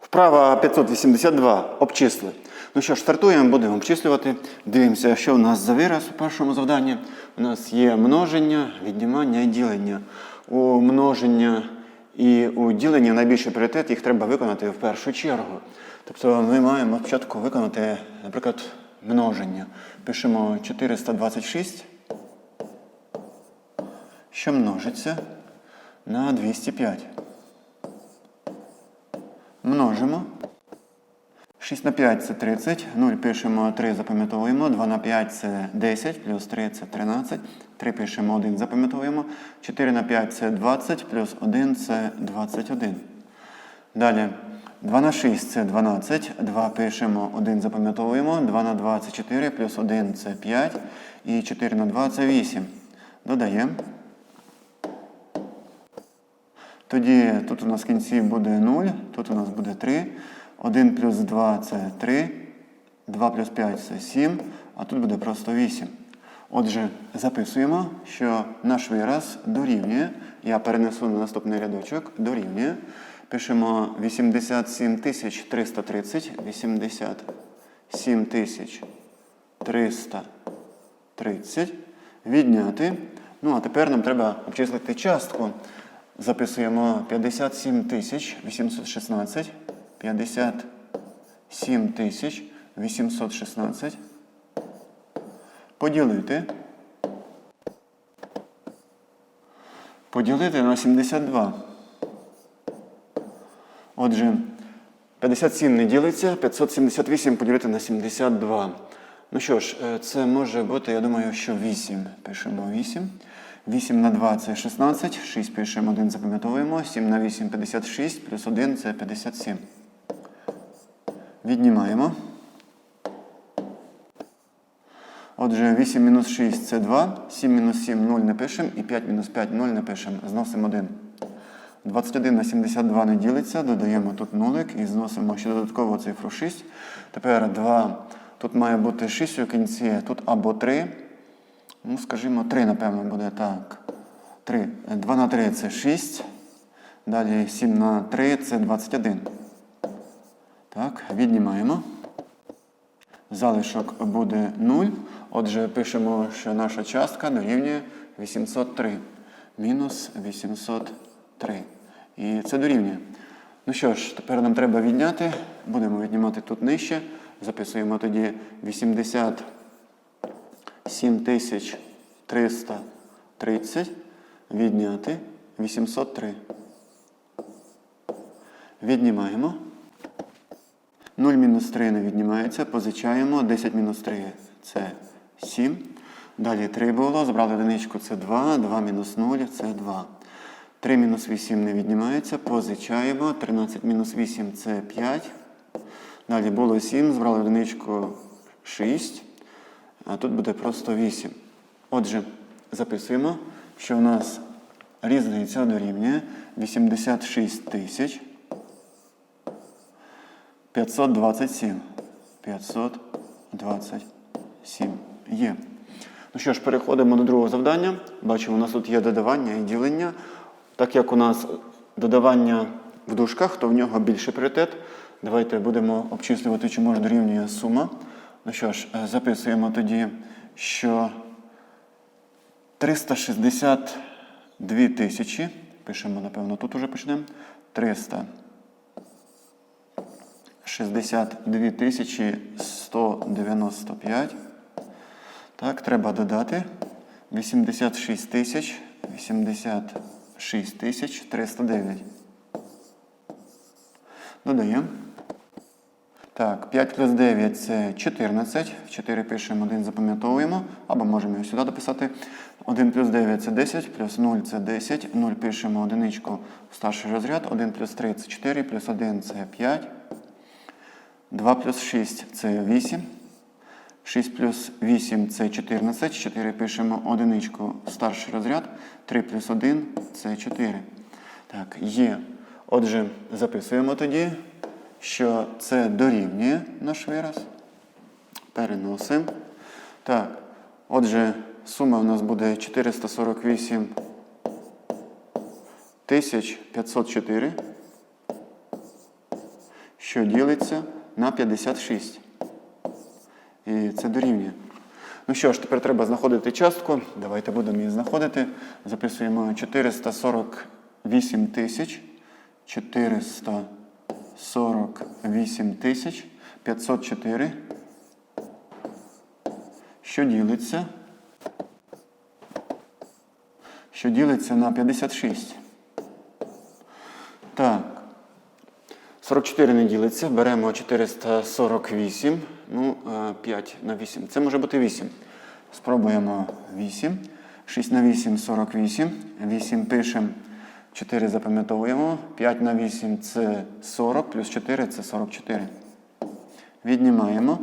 Вправа 582. Обчисли. Ну що ж, стартуємо, будемо обчислювати. Дивимося, що у нас за вираз у першому завданні. У нас є множення, віднімання і ділення. У множення і у діленні найбільший пріоритет їх треба виконати в першу чергу. Тобто ми маємо спочатку виконати, наприклад, множення. Пишемо 426, що множиться на 205. Множимо. 6 на 5 це 30, 0 пишемо 3, запам'ятовуємо, 2 на 5 це 10, плюс 3 це 13, 3 пишемо 1, запам'ятовуємо, 4 на 5 це 20, плюс 1 це 21. Далі. 2 на 6 це 12, 2 пишемо 1, запам'ятовуємо, 2 на 2 це 4, плюс 1 це 5, і 4 на 2 це 8. Додаємо. Тоді тут у нас в кінці буде 0, тут у нас буде 3. 1 плюс 2 це 3, 2 плюс 5 це 7, а тут буде просто 8. Отже, записуємо, що наш вираз дорівнює. Я перенесу на наступний рядочок, дорівнює. Пишемо 87 330, 87 330. Відняти. Ну, а тепер нам треба обчислити частку. Записуємо 57 тисяч 816. 57 тисяч 816. Поділити. Поділити на 72. Отже, 57 не ділиться, 578 поділити на 72. Ну що ж, е, це може бути, я думаю, що 8. Пишемо 8. 8 на 2 це 16, 6 пишемо 1, запам'ятовуємо, 7 на 8 56, плюс 1 це 57. Віднімаємо. Отже, 8 мінус 6 це 2, 7 мінус 7 0 не пишемо і 5 мінус 5 0 не пишемо. Зносимо 1. 21 на 72 не ділиться, додаємо тут нулик і зносимо ще додатково цифру 6. Тепер 2. Тут має бути 6 у кінці, тут або 3. Ну, скажімо, 3, напевно, буде так. 3. 2 на 3 це 6. Далі 7 на 3 це 21. Так, віднімаємо. Залишок буде 0. Отже, пишемо, що наша частка дорівнює 803. Мінус 803. І це дорівнює. Ну що ж, тепер нам треба відняти. Будемо віднімати тут нижче. Записуємо тоді 87 330. Відняти 803. Віднімаємо. 0 мінус 3 не віднімається, позичаємо. 10 мінус 3 це 7. Далі 3 було, забрали одиничку, це 2, 2 мінус 0 це 2. 3 мінус 8 не віднімається, позичаємо. 13 мінус 8 це 5. Далі було 7, збрали одиничку 6. А тут буде просто 8. Отже, записуємо, що у нас різниця дорівнює 86 тисяч. 527. 527 є. Ну що ж, переходимо до другого завдання. Бачимо, у нас тут є додавання і ділення. Так як у нас додавання в дужках, то в нього більший пріоритет. Давайте будемо обчислювати, чому ж дорівнює сума. Ну що ж, е, записуємо тоді, що 362 тисячі. Пишемо, напевно, тут уже почнемо. 300. 62 тисячі 195. Так, треба додати 86 тисяч 86 тисяч 309. Додаємо. Так, 5 плюс 9 це 14. 4 пишемо, 1 запам'ятовуємо. Або можемо його сюди дописати. 1 плюс 9 це 10, плюс 0 це 10. 0 пишемо одиничку в старший розряд. 1 плюс 3 це 4, плюс 1 це 5. 2 плюс 6 це 8. 6 плюс 8 це 14. 4 пишемо одиничку в старший розряд. 3 плюс 1 це 4. Так, є. Отже, записуємо тоді, що це дорівнює наш вираз. Переносимо. Так, отже, сума в нас буде 448 504, що ділиться на 56. І це дорівнює. Ну що ж, тепер треба знаходити частку. Давайте будемо її знаходити. Записуємо 448 тисяч 400. 48 тисяч 504, що ділиться, що ділиться на 56. Так, 44 не ділиться, беремо 448, ну, е, 5 на 8. Це може бути 8. Спробуємо 8. 6 на 8, 48. 8 пишемо. 4 запам'ятовуємо. 5 на 8 це 40, плюс 4 це 44. Віднімаємо.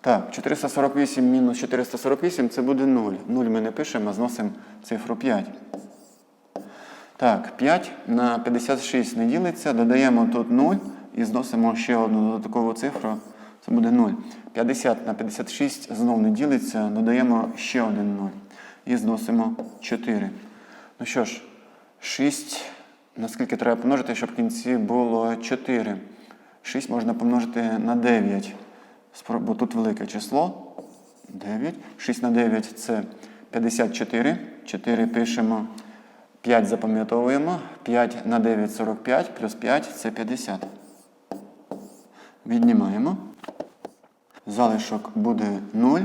Так, 448 мінус 448 це буде 0. 0 ми не пишемо, а зносимо цифру 5. Так, 5 на 56 не ділиться, додаємо тут 0 і зносимо ще одну додаткову цифру. Це буде 0. 50 на 56 знов не ділиться, додаємо ще один 0. І зносимо 4. Ну що ж, 6, наскільки треба помножити, щоб в кінці було 4. 6 можна помножити на 9. Бо тут велике число. 9. 6 на 9 це 54. 4 пишемо. 5 запам'ятовуємо. 5 на 9 45, плюс 5 це 50. Віднімаємо. Залишок буде 0.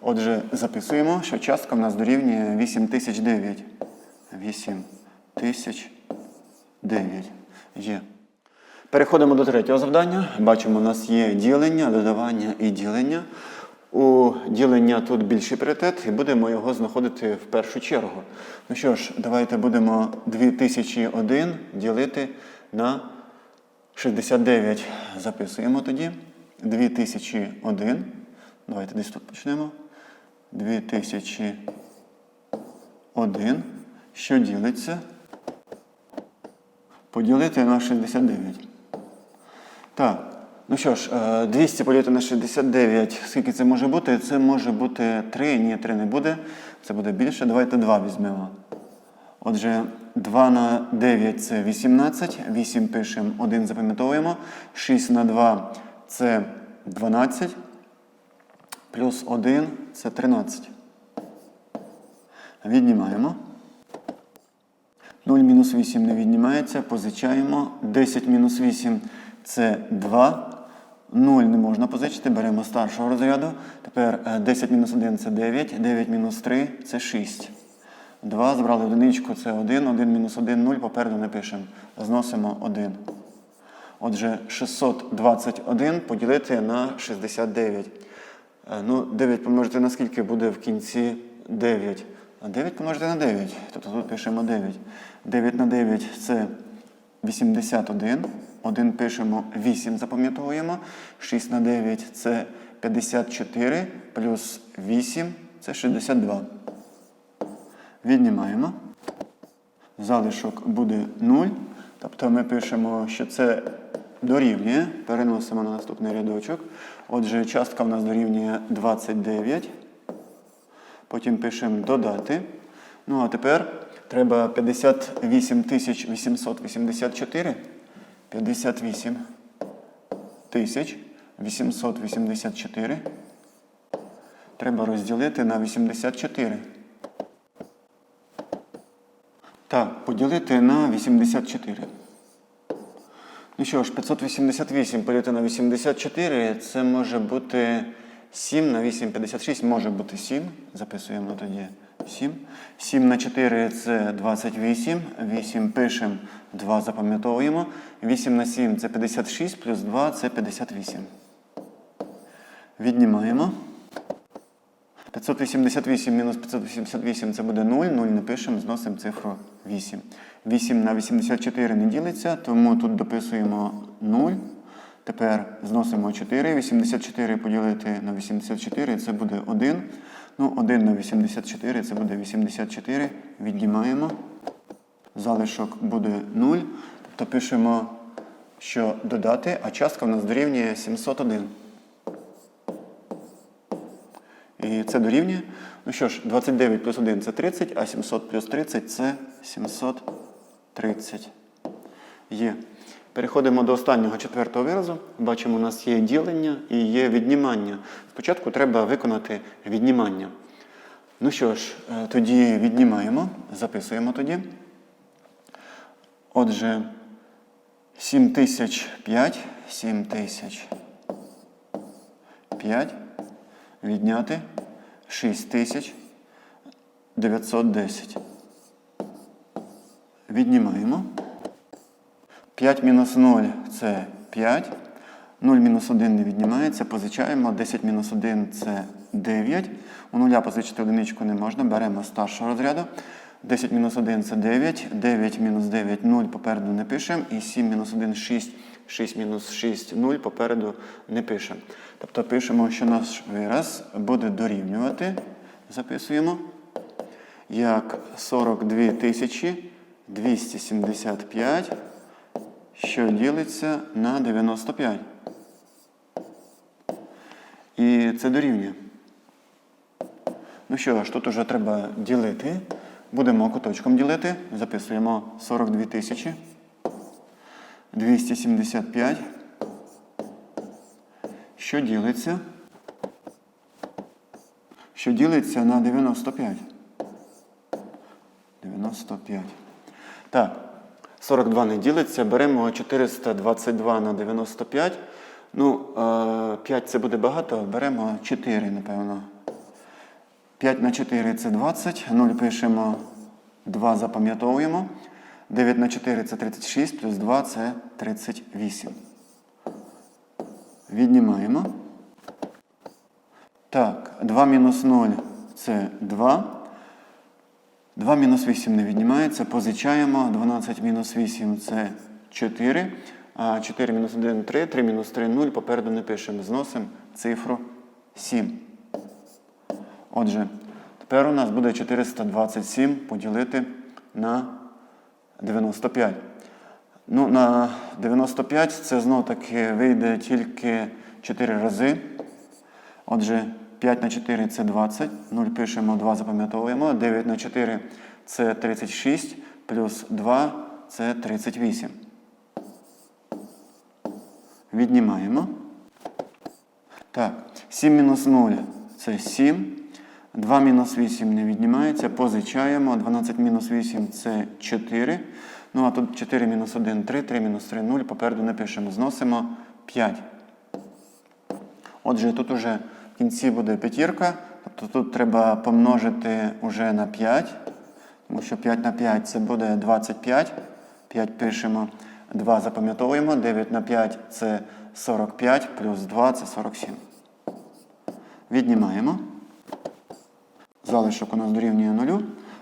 Отже, записуємо, що частка в нас дорівнює 8009. 8009. Є. Переходимо до третього завдання. Бачимо, у нас є ділення, додавання і ділення. У ділення тут більший пріоритет, і будемо його знаходити в першу чергу. Ну що ж, давайте будемо 2001 ділити на 69. Записуємо тоді. 2001. Давайте десь тут почнемо. 2001. Що ділиться? Поділити на 69. Так. Ну що ж, е, 200 поділити на 69. Скільки це може бути? Це може бути 3. Ні, 3 не буде. Це буде більше. Давайте 2 візьмемо. Отже, 2 на 9 це 18. 8 пишемо, 1 запам'ятовуємо. 6 на 2 це 12. Плюс 1 це 13. Віднімаємо. 0 мінус 8 не віднімається, позичаємо. 10 мінус 8 це 2. 0 не можна позичити, беремо старшого розряду. Тепер е, 10 мінус 1 це 9, 9 мінус 3 це 6. 2 збрали одиничку, це 1, 1 мінус 1, 0, попереду не пишемо. Зносимо 1. Отже, 621 поділити на 69. Е, Ну, 9 помножити на скільки буде в кінці 9. А 9 помножити на 9. Тобто тут пишемо 9. 9 на 9 це 81. 1 пишемо 8, запам'ятовуємо. 6 на 9 це 54. Плюс 8 це 62. Віднімаємо. Залишок буде 0. Тобто ми пишемо, що це дорівнює. Переносимо на наступний рядочок. Отже, частка в нас дорівнює 29. Потім пишемо додати. Ну а тепер треба 58 884. 58 тисяч 884. Треба розділити на 84. Так, поділити на 84. Ну що ж, 588 поділити на 84, це може бути 7 на 8, 56, може бути 7. Записуємо тоді 7. 7 на 4 це 28. 8 пишемо, 2 запам'ятовуємо. 8 на 7 це 56, плюс 2 це 58. Віднімаємо. 588 мінус 588 це буде 0. 0 не пишемо, зносимо цифру 8. 8 на 84 не ділиться, тому тут дописуємо 0. Тепер зносимо 4. 84 поділити на 84 це буде 1. Ну, 1 на 84 це буде 84. Віднімаємо. Залишок буде 0. Тобто пишемо, що додати, а частка в нас дорівнює 701. І це дорівнює. Ну що ж, 29 плюс 1 це 30, а 700 плюс 30 це 730. Є. Переходимо до останнього четвертого виразу. Бачимо, у нас є ділення і є віднімання. Спочатку треба виконати віднімання. Ну що ж, е, тоді віднімаємо, записуємо тоді. Отже, 7005, 7005 відняти 6910. Віднімаємо. 5 мінус 0 це 5. 0 мінус 1 не віднімається, позичаємо. 10 мінус 1 це 9. У нуля позичити одиничку не можна. Беремо старшого розряду. 10 мінус 1 це 9. 9 мінус 9 0 попереду не пишемо. І 7 мінус 1 6. 6 мінус 6 0 попереду не пишемо. Тобто пишемо, що наш вираз буде дорівнювати. Записуємо. Як 42 275 що ділиться на 95. І це дорівнює. Ну що ж, тут уже треба ділити. Будемо куточком ділити. Записуємо 42 тисячі. 275. Що ділиться? Що ділиться на 95. 95. Так. 42 не ділиться, беремо 422 на 95. Ну, 5 це буде багато, беремо 4, напевно. 5 на 4 це 20. 0 пишемо, 2 запам'ятовуємо. 9 на 4 це 36, плюс 2 це 38. Віднімаємо. Так, 2 мінус 0 це 2. 2 мінус 8 не віднімається, позичаємо. 12 мінус 8 це 4. А 4 мінус 1 3, 3 мінус 3 0. Попереду не пишемо. Зносимо цифру 7. Отже, тепер у нас буде 427 поділити на 95. Ну, на 95 це знов таки вийде тільки 4 рази. Отже, 5 на 4 це 20. 0 пишемо, 2 запам'ятовуємо. 9 на 4 це 36, плюс 2 це 38. Віднімаємо. Так, 7 мінус 0 це 7. 2 мінус 8 не віднімається. Позичаємо. 12 мінус 8 це 4. Ну, а тут 4 мінус 1 3, 3 мінус 3 0. Попереду не пишемо. Зносимо 5. Отже, тут уже кінці буде п'ятірка. Тобто тут треба помножити уже на 5. Тому що 5 на 5 це буде 25. 5 пишемо, 2 запам'ятовуємо. 9 на 5 це 45, плюс 2 це 47. Віднімаємо. Залишок у нас дорівнює 0.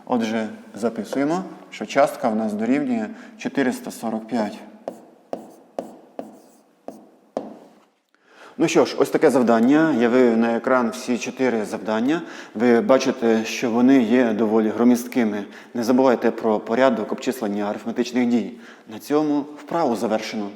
Отже, записуємо, що частка у нас дорівнює 445. Ну що ж, ось таке завдання. Я вивів на екран всі чотири завдання. Ви бачите, що вони є доволі громісткими. Не забувайте про порядок обчислення арифметичних дій. На цьому вправу завершено.